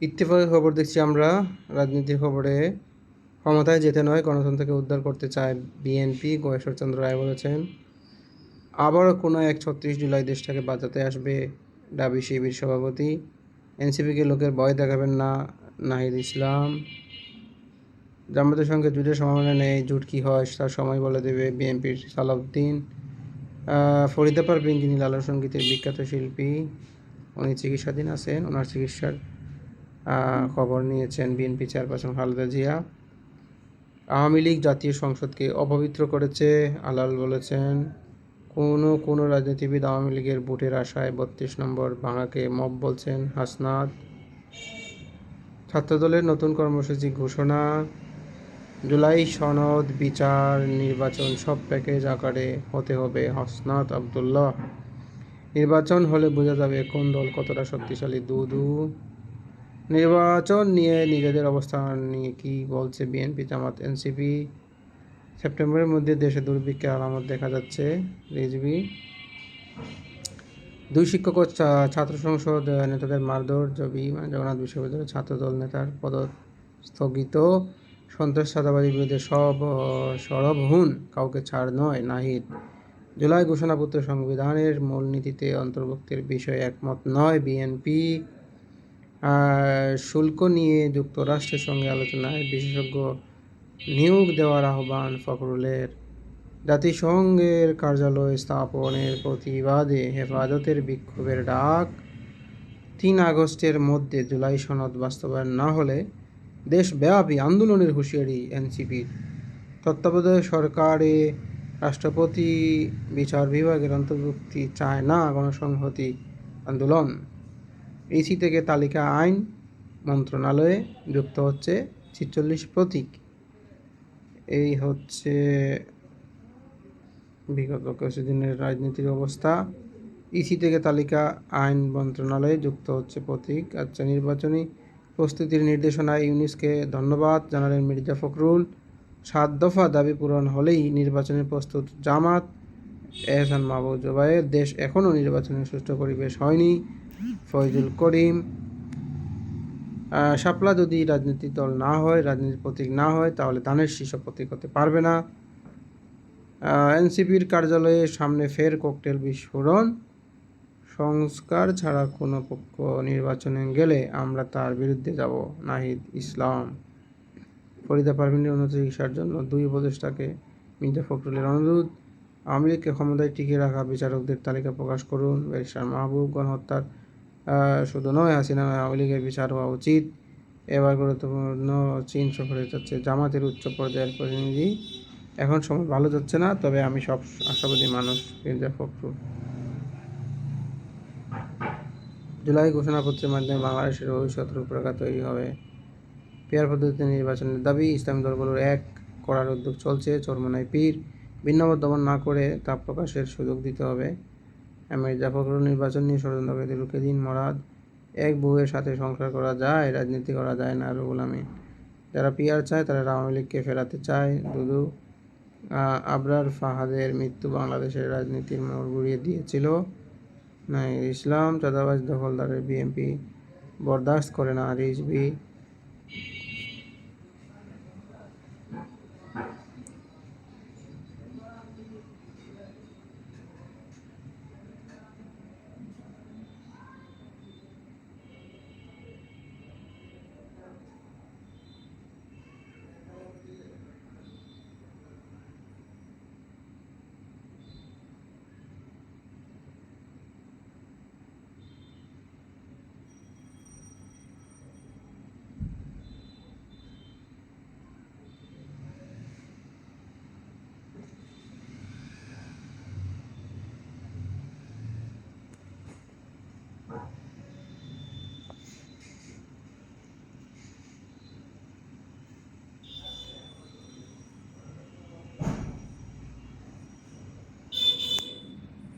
ইত্তেফাকের খবর দেখছি আমরা। রাজনীতির খবরে ক্ষমতায় যেতে নয়, গণতন্ত্রকে উদ্ধার করতে চায় বিএনপি, গয়েশ্বরচন্দ্র রায় বলেছেন। আবারও কোনো এক ছত্রিশ জুলাই দেশটাকে বাঁচাতে আসবে ডাবি শিবির সভাপতি। এনসিপিকে লোকের ভয় দেখাবেন না নাহিদ ইসলাম। জামাতের সঙ্গে জুটের সম্ভাবনা নেই, জুট কী হয় তার সময় বলে দেবে বিএনপির সালাউদ্দিন। ফরিদাপার ফরিদা পারভিন যিনি লালন সঙ্গীতের বিখ্যাত শিল্পী, উনি চিকিৎসাধীন আছেন, ওনার চিকিৎসার খবর নিয়েছেন বিএনপি চেয়ারপারসন খালেদা জিয়া। আওয়ামী লীগ জাতীয় সংসদকে অপবিত্র করেছে আলাল বলেছেন কোনো কোনো রাজনীতিবিদ আওয়ামী লীগের ভোটের আশায় বত্রিশ নম্বর ভাঙাকে মব বলছেন হাসনাত। ছাত্রদলের নতুন কর্মসূচি ঘোষণা। জুলাই সনদ বিচার নির্বাচন সব প্যাকেজ আকারে হতে হবে হাসনাত আবদুল্লাহ। নির্বাচন হলে বোঝা যাবে কোন দল কতটা শক্তিশালী। দু দু। নির্বাচন নিয়ে নিজেদের অবস্থান নিয়ে কি বলছে বিএনপি, জামাত, এনসিপি? সেপ্টেম্বরের মধ্যে দেশে দুর্ভিক্ষের আলামত দেখা যাচ্ছে, রিজভি। দুই শিক্ষক ও ছাত্র সংসদ নেতাদের মারধর, জবি জগন্নাথ বিশ্ববিদ্যালয়ের ছাত্রদল নেতার পদ স্থগিত সন্ত্রাস বিরুদ্ধে সব, সরব হুন, কাউকে ছাড় নয়, নাহিদ। জুলাই ঘোষণাপত্র সংবিধানের মূলনীতিতে অন্তর্ভুক্তির বিষয়ে একমত নয় বিএনপি। শুল্ক নিয়ে যুক্তরাষ্ট্রের সঙ্গে আলোচনায় বিশেষজ্ঞ নিয়োগ দেওয়ার আহ্বান ফখরুলের। জাতিসংঘের কার্যালয় স্থাপনের প্রতিবাদে হেফাজতের বিক্ষোভের ডাক তিন আগস্টের মধ্যে জুলাই সনদ বাস্তবায়ন না হলে দেশব্যাপী আন্দোলনের হুঁশিয়ারি এনসিপির। তত্ত্বাবধায়ক সরকারে রাষ্ট্রপতি, বিচার বিভাগের অন্তর্ভুক্তি চায় না গণসংহতি আন্দোলন। ইসি থেকে তালিকা আইন মন্ত্রণালয়ে যুক্ত হচ্ছে ছিচল্লিশ প্রতীক। এই হচ্ছে বিগত কিছুদিনের রাজনীতির অবস্থা। ইসি থেকে তালিকা আইন মন্ত্রণালয়ে যুক্ত হচ্ছে প্রতীক। আচ্ছা নির্বাচনী প্রস্তুতির নির্দেশনায় ইউনিসকে ধন্যবাদ জানালেন মির্জা ফখরুল। সাত দফা দাবি পূরণ হলেই নির্বাচনের প্রস্তুত জামাত। এহসান মাহবুব জোবায়ের দেশ এখনও নির্বাচনের সুষ্ঠু পরিবেশ হয়নি। ফয়জুল করিম। শাপলা যদি রাজনীতির দল না হয়, রাজনীতির প্রতীক না হয়, তাহলে ধানের শীর্ষ প্রতীক হতে পারবে না। এনসিপির কার্যালয়ের সামনে ফের ককটেল বিস্ফোরণ। সংস্কার ছাড়া কোনো পক্ষ নির্বাচনে গেলে আমরা তার বিরুদ্ধে যাব, নাহিদ ইসলাম। ফরিদা পারভিনের উন্নত চিকিৎসার জন্য দুই উপদেষ্টাকে মির্জা ফখরুলের অনুরোধ। আওয়ামী লীগকে ক্ষমতায় টিকিয়ে রাখা বিচারকদের তালিকা প্রকাশ করুন। ব্যারিস্টার মাহবুব গণহত্যার শুধু নয়, হাসিনা আওয়ামী বিচার হওয়া উচিত। এবার গুরুত্বপূর্ণ চীন সফরে যাচ্ছে জামাতের উচ্চ পর্যায়ের প্রতিনিধি। এখন সময় ভালো যাচ্ছে না, তবে আমি সব আশাবাদী মানুষ মির্জা ফখরুল জুলাই ঘোষণাপত্রের মাধ্যমে বাংলাদেশের ভবিষ্যৎ রূপরেখা তৈরি হবে। পেয়ার পদ্ধতিতে নির্বাচনের দাবি, ইসলামী দলগুলোর এক করার উদ্যোগ চলছে, চরমনাই পীর। ভিন্নমত দমন না করে তা প্রকাশের সুযোগ দিতে হবে। মির্জা ফখরুল নির্বাচন নিয়ে ষড়যন্ত্রকে রুখে দিন মরাদ। এক বউয়ের সাথে সংসার করা যায়, রাজনীতি করা যায় না, রুহুল আমিন। যারা পিয়ার চায়, তারা আওয়ামী লীগকে ফেরাতে চায়। দুদু আবরার ফাহাদের মৃত্যু বাংলাদেশের রাজনীতির মোড় ঘুরিয়ে দিয়েছিল। নাই ইসলাম, চাঁদাবাজ দখলদারের বিএনপি বরদাস্ত করে না রিজবি